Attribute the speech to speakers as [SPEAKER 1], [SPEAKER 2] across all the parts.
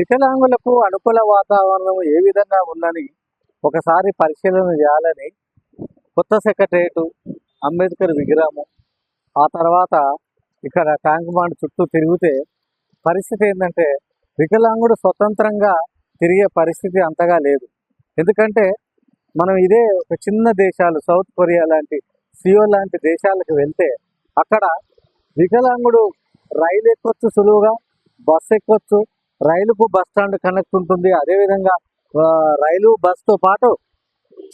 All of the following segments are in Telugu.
[SPEAKER 1] వికలాంగులకు అనుకూల వాతావరణం ఏ విధంగా ఉందని ఒకసారి పరిశీలన చేయాలని కొత్త సెక్రటరేటు అంబేద్కర్ విగ్రహము ఆ తర్వాత ఇక్కడ ట్యాంక్ బాండ్ చుట్టూ తిరిగితే పరిస్థితి ఏంటంటే వికలాంగుడు స్వతంత్రంగా తిరిగే పరిస్థితి అంతగా లేదు. ఎందుకంటే మనం ఇదే ఒక చిన్న దేశాలు సౌత్ కొరియా లాంటి సియో లాంటి దేశాలకు వెళ్తే అక్కడ వికలాంగుడు రైలు ఎక్కొచ్చు సులువుగా బస్సు ఎక్కొచ్చు రైలుకు బస్ స్టాండ్ కనెక్ట్ ఉంటుంది. అదేవిధంగా రైలు బస్తో పాటు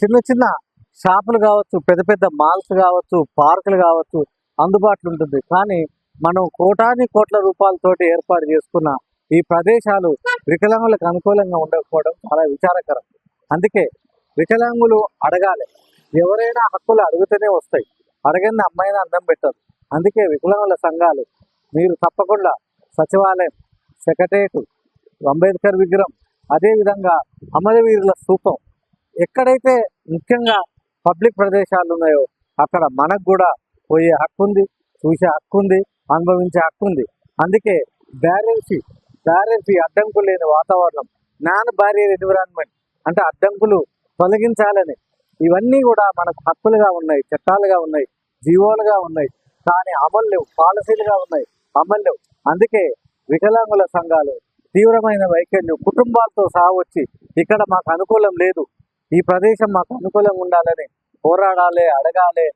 [SPEAKER 1] చిన్న చిన్న షాపులు కావచ్చు పెద్ద పెద్ద మాల్స్ కావచ్చు పార్కులు కావచ్చు అందుబాటులో ఉంటుంది. కానీ మనం కోటాని కోట్ల రూపాయలతోటి ఏర్పాటు చేసుకున్న ఈ ప్రదేశాలు వికలాంగులకు అనుకూలంగా ఉండకపోవడం చాలా విచారకరం. అందుకే వికలాంగులు అడగాలి. ఎవరైనా హక్కులు అడుగుతూనే వస్తాయి. అడగని అమ్మాయిని అందం పెట్టరు అందుకే వికలాంగుల సంఘాలు మీరు తప్పకుండా సచివాలయం సెక్రటరియట్ అంబేద్కర్ విగ్రహం. అదేవిధంగా అమరవీరుల స్థూపం. ఎక్కడైతే ముఖ్యంగా పబ్లిక్ ప్రదేశాలు ఉన్నాయో అక్కడ మనకు కూడా పోయే హక్కు ఉంది చూసే హక్కు ఉంది అనుభవించే హక్కు ఉంది. అందుకే బ్యారెన్సీ బ్యారెన్సీ అడ్డంకులు లేని వాతావరణం నాన్ బ్యారియర్ ఎన్విరాన్మెంట్ అంటే అడ్డంకులు తొలగించాలని ఇవన్నీ కూడా మనకు హక్కులుగా ఉన్నాయి చట్టాలుగా ఉన్నాయి జీవోలుగా ఉన్నాయి. కానీ అమలు లేవు పాలసీలుగా ఉన్నాయి అమలు లేవు. అందుకే వికలాంగుల సంఘాలు తీవ్రమైన వైఖరిని కుటుంబాలతో సహా వచ్చి ఇక్కడ మాకు అనుకూలం లేదు. ఈ ప్రదేశం మాకు అనుకూలంగా ఉండాలని పోరాడాలి అడగాలి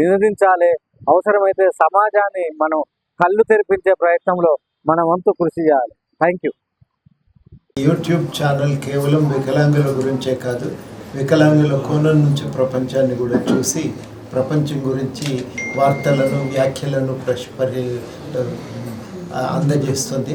[SPEAKER 1] నినదించాలి. అవసరమైతే సమాజాన్ని మనం కళ్ళు తెరిపించే ప్రయత్నంలో మన వంతు కృషి చేయాలి. థ్యాంక్ యూ
[SPEAKER 2] యూట్యూబ్ ఛానల్ కేవలం వికలాంగుల గురించే కాదు వికలాంగుల కోణం నుంచి ప్రపంచాన్ని కూడా చూసి ప్రపంచం గురించి వార్తలను వ్యాఖ్యలను ప్రశ్ అందజేస్తుంది.